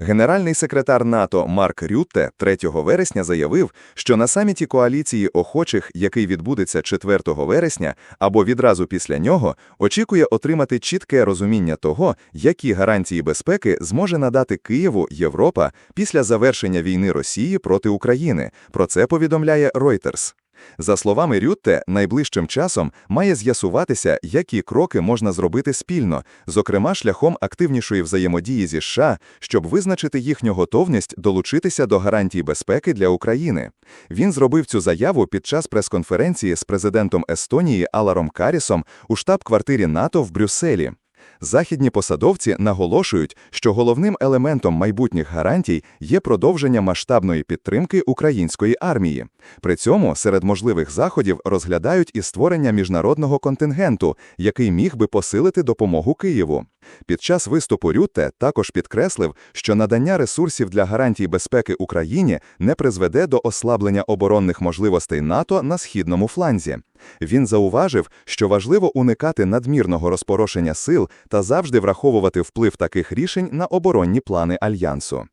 Генеральний секретар НАТО Марк Рютте 3 вересня заявив, що на саміті коаліції охочих, який відбудеться 4 вересня або відразу після нього, очікує отримати чітке розуміння того, які гарантії безпеки зможе надати Києву Європа після завершення війни Росії проти України. Про це повідомляє Reuters. За словами Рютте, найближчим часом має з'ясуватися, які кроки можна зробити спільно, зокрема шляхом активнішої взаємодії зі США, щоб визначити їхню готовність долучитися до гарантій безпеки для України. Він зробив цю заяву під час прес-конференції з президентом Естонії Аларом Карісом у штаб-квартирі НАТО в Брюсселі. Західні посадовці наголошують, що головним елементом майбутніх гарантій є продовження масштабної підтримки української армії. При цьому серед можливих заходів розглядають і створення міжнародного контингенту, який міг би посилити допомогу Києву. Під час виступу Рютте також підкреслив, що надання ресурсів для гарантій безпеки Україні не призведе до ослаблення оборонних можливостей НАТО на східному фланзі. Він зауважив, що важливо уникати надмірного розпорошення сил та завжди враховувати вплив таких рішень на оборонні плани альянсу.